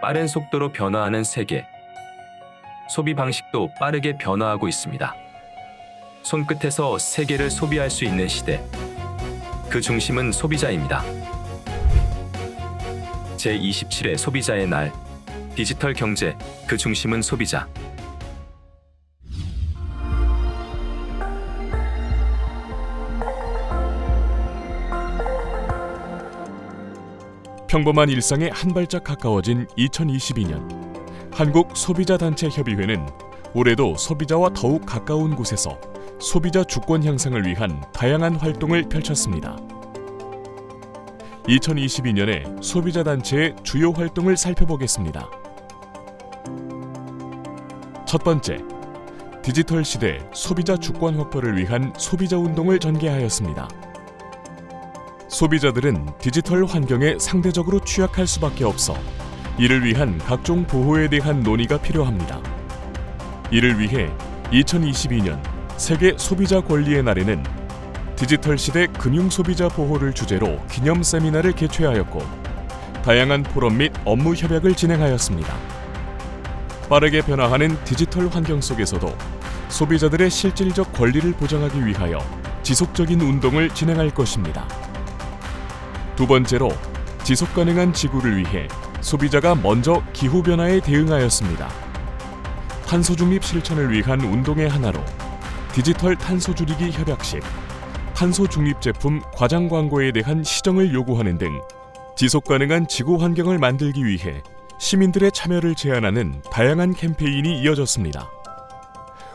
빠른 속도로 변화하는 세계. 소비 방식도 빠르게 변화하고 있습니다. 손끝에서 세계를 소비할 수 있는 시대. 그 중심은 소비자입니다. 제27회 소비자의 날. 디지털 경제, 그 중심은 소비자. 평범한 일상에 한 발짝 가까워진 2022년 한국 소비자 단체 협의회는 올해도 소비자와 더욱 가까운 곳에서 소비자 주권 향상을 위한 다양한 활동을 펼쳤습니다. 2022년에 소비자 단체의 주요 활동을 살펴보겠습니다. 첫 번째, 디지털 시대 소비자 주권 확보를 위한 소비자 운동을 전개하였습니다. 소비자들은 디지털 환경에 상대적으로 취약할 수밖에 없어 이를 위한 각종 보호에 대한 논의가 필요합니다. 이를 위해 2022년 세계 소비자 권리의 날에는 디지털 시대 금융 소비자 보호를 주제로 기념 세미나를 개최하였고 다양한 포럼 및 업무 협약을 진행하였습니다. 빠르게 변화하는 디지털 환경 속에서도 소비자들의 실질적 권리를 보장하기 위하여 지속적인 운동을 진행할 것입니다. 두 번째로 지속 가능한 지구를 위해 소비자가 먼저 기후 변화에 대응하였습니다. 탄소 중립 실천을 위한 운동의 하나로 디지털 탄소 줄이기 협약식, 탄소 중립 제품 과장 광고에 대한 시정을 요구하는 등 지속 가능한 지구 환경을 만들기 위해 시민들의 참여를 제안하는 다양한 캠페인이 이어졌습니다.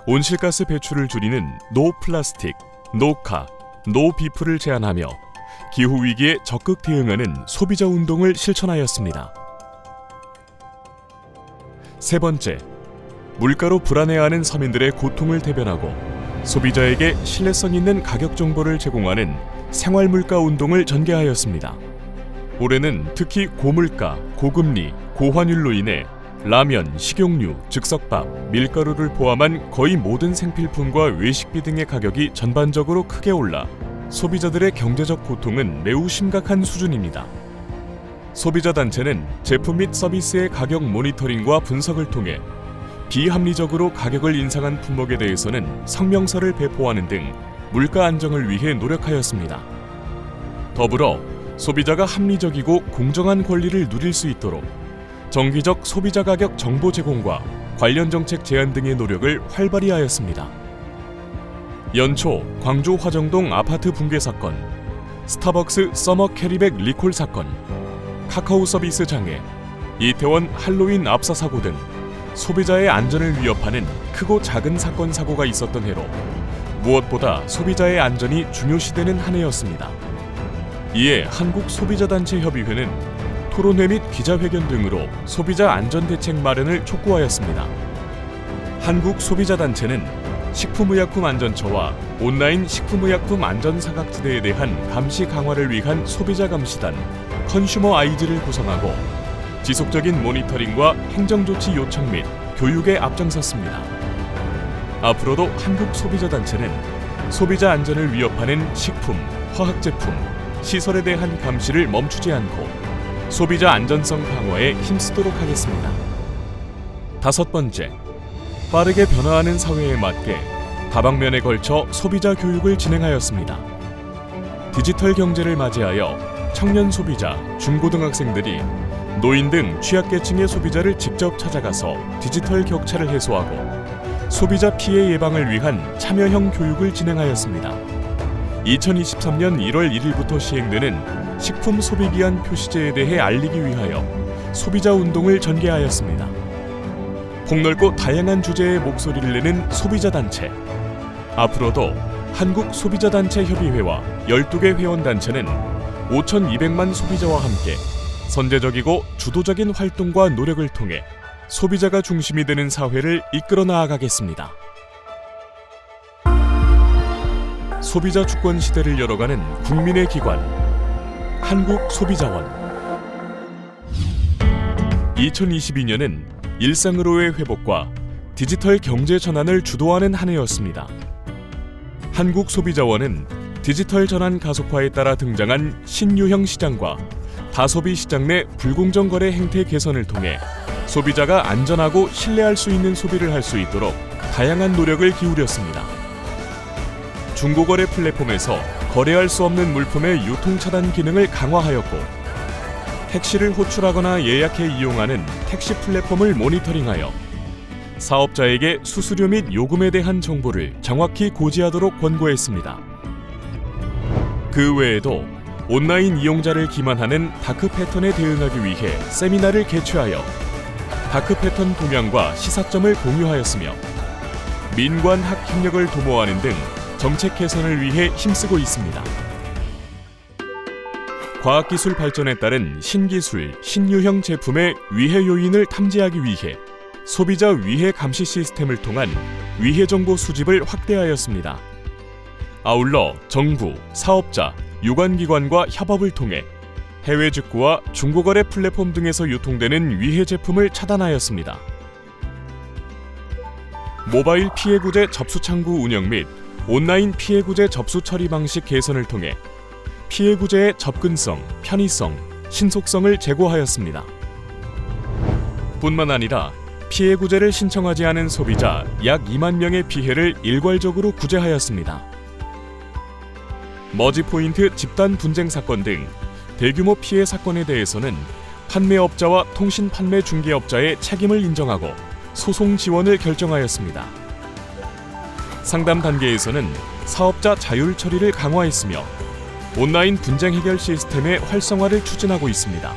온실가스 배출을 줄이는 노 플라스틱, 노카, 노 비프를 제안하며 기후 위기에 적극 대응하는 소비자 운동을 실천하였습니다. 세 번째, 물가로 불안해하는 서민들의 고통을 대변하고 소비자에게 신뢰성 있는 가격 정보를 제공하는 생활 물가 운동을 전개하였습니다. 올해는 특히 고물가, 고금리, 고환율로 인해 라면, 식용유, 즉석밥, 밀가루를 포함한 거의 모든 생필품과 외식비 등의 가격이 전반적으로 크게 올라 소비자들의 경제적 고통은 매우 심각한 수준입니다. 소비자 단체는 제품 및 서비스의 가격 모니터링과 분석을 통해 비합리적으로 가격을 인상한 품목에 대해서는 성명서를 배포하는 등 물가 안정을 위해 노력하였습니다. 더불어 소비자가 합리적이고 공정한 권리를 누릴 수 있도록 정기적 소비자 가격 정보 제공과 관련 정책 제안 등의 노력을 활발히 하였습니다. 연초 광주 화정동 아파트 붕괴 사건, 스타벅스 서머 캐리백 리콜 사건, 카카오 서비스 장애, 이태원 할로윈 압사 사고 등 소비자의 안전을 위협하는 크고 작은 사건 사고가 있었던 해로 무엇보다 소비자의 안전이 중요시되는 한 해였습니다. 이에 한국 소비자단체 협의회는 토론회 및 기자회견 등으로 소비자 안전 대책 마련을 촉구하였습니다. 한국 소비자단체는 식품의약품 안전처와 온라인 식품의약품 안전사각지대에 대한 감시 강화를 위한 소비자 감시단 컨슈머 아이즈를 구성하고 지속적인 모니터링과 행정조치 요청 및 교육에 앞장섰습니다. 앞으로도 한국 소비자 단체는 소비자 안전을 위협하는 식품, 화학제품, 시설에 대한 감시를 멈추지 않고 소비자 안전성 강화에 힘쓰도록 하겠습니다. 다섯 번째, 빠르게 변화하는 사회에 맞게 다방면에 걸쳐 소비자 교육을 진행하였습니다. 디지털 경제를 맞이하여 청년 소비자, 중고등학생들이 노인 등 취약계층의 소비자를 직접 찾아가서 디지털 격차를 해소하고 소비자 피해 예방을 위한 참여형 교육을 진행하였습니다. 2023년 1월 1일부터 시행되는 식품 소비기한 표시제에 대해 알리기 위하여 소비자 운동을 전개하였습니다. 폭넓고 다양한 주제의 목소리를 내는 소비자 단체. 앞으로도 한국 소비자 단체 협의회와 12개 회원 단체는 5,200만 소비자와 함께 선제적이고 주도적인 활동과 노력을 통해 소비자가 중심이 되는 사회를 이끌어 나아가겠습니다. 소비자 주권 시대를 열어가는 국민의 기관 한국 소비자원 2022년은 일상으로의 회복과 디지털 경제 전환을 주도하는 한 해였습니다. 한국 소비자원은 디지털 전환 가속화에 따라 등장한 신유형 시장과 다소비 시장 내 불공정 거래 행태 개선을 통해 소비자가 안전하고 신뢰할 수 있는 소비를 할 수 있도록 다양한 노력을 기울였습니다. 중고거래 플랫폼에서 거래할 수 없는 물품의 유통 차단 기능을 강화하였고 택시를 호출하거나 예약해 이용하는 택시 플랫폼을 모니터링하여 사업자에게 수수료 및 요금에 대한 정보를 정확히 고지하도록 권고했습니다. 그 외에도 온라인 이용자를 기만하는 다크 패턴에 대응하기 위해 세미나를 개최하여 다크 패턴 동향과 시사점을 공유하였으며 민관 학 협력을 도모하는 등 정책 개선을 위해 힘쓰고 있습니다. 과학기술 발전에 따른 신기술, 신유형 제품의 위해 요인을 탐지하기 위해 소비자 위해 감시 시스템을 통한 위해 정보 수집을 확대하였습니다. 아울러 정부, 사업자, 유관기관과 협업을 통해 해외 직구와 중고거래 플랫폼 등에서 유통되는 위해 제품을 차단하였습니다. 모바일 피해구제 접수 창구 운영 및 온라인 피해구제 접수 처리 방식 개선을 통해 피해 구제의 접근성, 편의성, 신속성을 제고하였습니다. 뿐만 아니라 피해 구제를 신청하지 않은 소비자 약 2만 명의 피해를 일괄적으로 구제하였습니다. 머지포인트 집단 분쟁 사건 등 대규모 피해 사건에 대해서는 판매업자와 통신 판매 중개업자의 책임을 인정하고 소송 지원을 결정하였습니다. 상담 단계에서는 사업자 자율 처리를 강화했으며 온라인 분쟁 해결 시스템의 활성화를 추진하고 있습니다.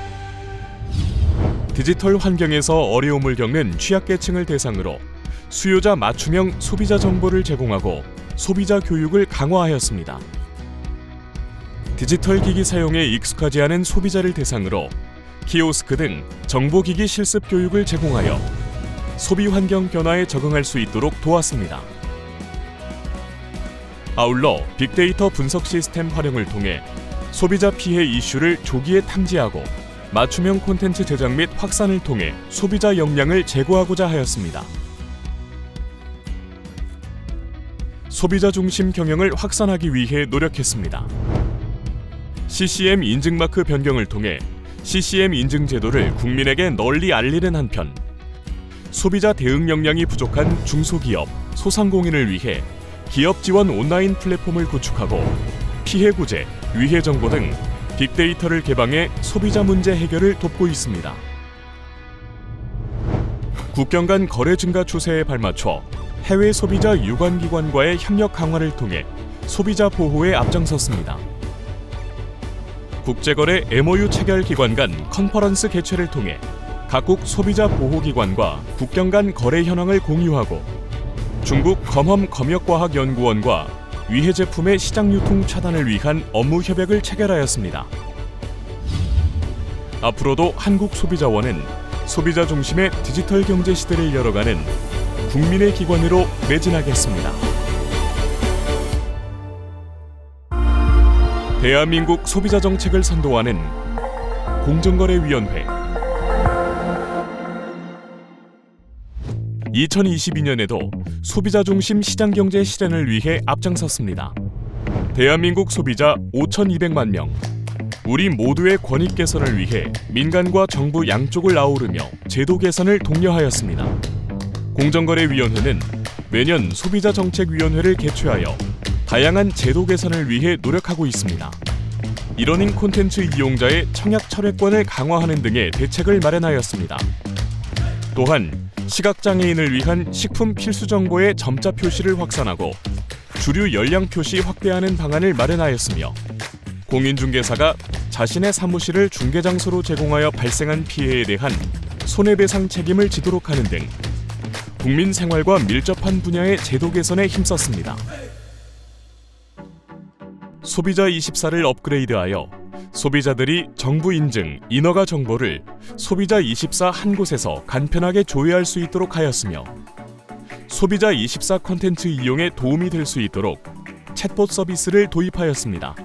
디지털 환경에서 어려움을 겪는 취약계층을 대상으로 수요자 맞춤형 소비자 정보를 제공하고 소비자 교육을 강화하였습니다. 디지털 기기 사용에 익숙하지 않은 소비자를 대상으로 키오스크 등 정보기기 실습 교육을 제공하여 소비 환경 변화에 적응할 수 있도록 도왔습니다. 아울러 빅데이터 분석 시스템 활용을 통해 소비자 피해 이슈를 조기에 탐지하고 맞춤형 콘텐츠 제작 및 확산을 통해 소비자 역량을 제고하고자 하였습니다. 소비자 중심 경영을 확산하기 위해 노력했습니다. CCM 인증 마크 변경을 통해 CCM 인증 제도를 국민에게 널리 알리는 한편 소비자 대응 역량이 부족한 중소기업, 소상공인을 위해 기업 지원 온라인 플랫폼을 구축하고 피해 구제, 위해 정보 등 빅데이터를 개방해 소비자 문제 해결을 돕고 있습니다. 국경 간 거래 증가 추세에 발맞춰 해외 소비자 유관 기관과의 협력 강화를 통해 소비자 보호에 앞장섰습니다. 국제거래 MOU 체결 기관 간 컨퍼런스 개최를 통해 각국 소비자 보호 기관과 국경 간 거래 현황을 공유하고 중국 검험 검역과학연구원과 위해 제품의 시장 유통 차단을 위한 업무 협약을 체결하였습니다. 앞으로도 한국 소비자원은 소비자 중심의 디지털 경제 시대를 열어가는 국민의 기관으로 매진하겠습니다. 대한민국 소비자 정책을 선도하는 공정거래위원회 2022년에도 소비자 중심 시장 경제 실현을 위해 앞장섰습니다. 대한민국 소비자 5,200만 명. 우리 모두의 권익 개선을 위해 민간과 정부 양쪽을 아우르며 제도 개선을 독려하였습니다. 공정거래위원회는 매년 소비자 정책위원회를 개최하여 다양한 제도 개선을 위해 노력하고 있습니다. 이러닝 콘텐츠 이용자의 청약 철회권을 강화하는 등의 대책을 마련하였습니다. 또한 시각장애인을 위한 식품 필수 정보의 점자 표시를 확산하고 주류 열량 표시 확대하는 방안을 마련하였으며 공인중개사가 자신의 사무실을 중개 장소로 제공하여 발생한 피해에 대한 손해배상 책임을 지도록 하는 등 국민 생활과 밀접한 분야의 제도 개선에 힘썼습니다. 소비자 24를 업그레이드하여 소비자들이 정부 인증 인허가 정보를 소비자 24 한 곳에서 간편하게 조회할 수 있도록 하였으며 소비자 24 컨텐츠 이용에 도움이 될 수 있도록 챗봇 서비스를 도입하였습니다.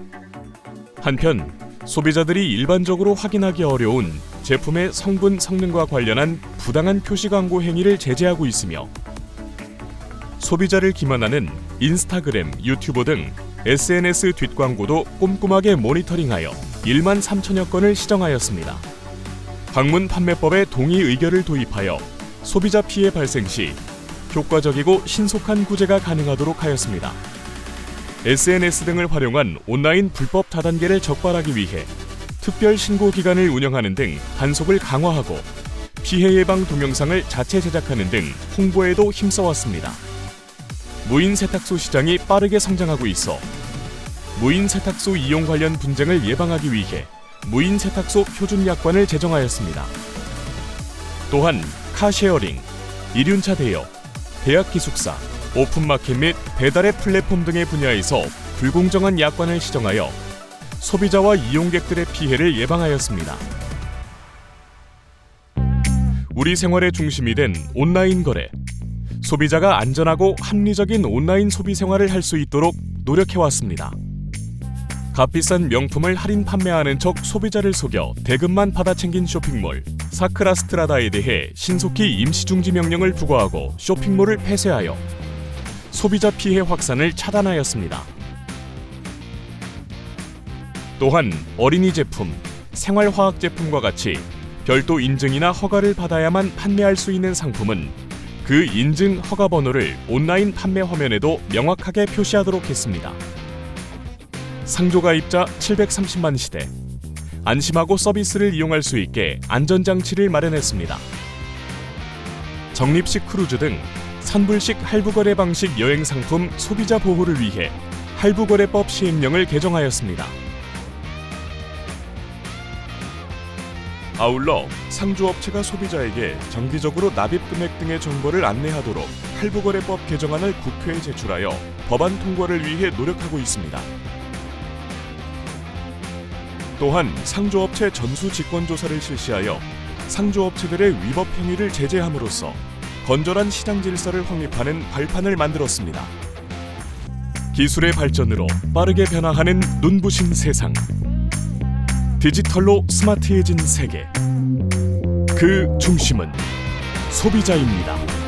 한편 소비자들이 일반적으로 확인하기 어려운 제품의 성분 성능과 관련한 부당한 표시 광고 행위를 제재하고 있으며 소비자를 기만하는 인스타그램, 유튜브 등 SNS 뒷광고도 꼼꼼하게 모니터링하여 1만 3천여 건을 시정하였습니다. 방문 판매법에 동의 의결을 도입하여 소비자 피해 발생 시 효과적이고 신속한 구제가 가능하도록 하였습니다. SNS 등을 활용한 온라인 불법 다단계를 적발하기 위해 특별 신고 기관을 운영하는 등 단속을 강화하고 피해 예방 동영상을 자체 제작하는 등 홍보에도 힘써왔습니다. 무인 세탁소 시장이 빠르게 성장하고 있어 무인 세탁소 이용 관련 분쟁을 예방하기 위해 무인 세탁소 표준 약관을 제정하였습니다. 또한 카쉐어링, 이륜차 대여, 대학 기숙사, 오픈마켓 및 배달의 플랫폼 등의 분야에서 불공정한 약관을 시정하여 소비자와 이용객들의 피해를 예방하였습니다. 우리 생활의 중심이 된 온라인 거래. 소비자가 안전하고 합리적인 온라인 소비 생활을 할 수 있도록 노력해왔습니다. 값비싼 명품을 할인 판매하는 척 소비자를 속여 대금만 받아 챙긴 쇼핑몰 사크라스트라다에 대해 신속히 임시중지 명령을 부과하고 쇼핑몰을 폐쇄하여 소비자 피해 확산을 차단하였습니다. 또한 어린이 제품, 생활화학 제품과 같이 별도 인증이나 허가를 받아야만 판매할 수 있는 상품은 그 인증 허가 번호를 온라인 판매 화면에도 명확하게 표시하도록 했습니다. 상조 가입자 730만 시대 안심하고 서비스를 이용할 수 있게 안전장치를 마련했습니다. 적립식 크루즈 등 산불식 할부거래 방식 여행 상품 소비자 보호를 위해 할부거래법 시행령을 개정하였습니다. 아울러 상조업체가 소비자에게 정기적으로 납입 금액 등의 정보를 안내하도록 할부거래법 개정안을 국회에 제출하여 법안 통과를 위해 노력하고 있습니다. 또한 상조업체 전수 직권 조사를 실시하여 상조업체들의 위법 행위를 제재함으로써 건전한 시장 질서를 확립하는 발판을 만들었습니다. 기술의 발전으로 빠르게 변화하는 눈부신 세상. 디지털로 스마트해진 세계. 그 중심은 소비자입니다.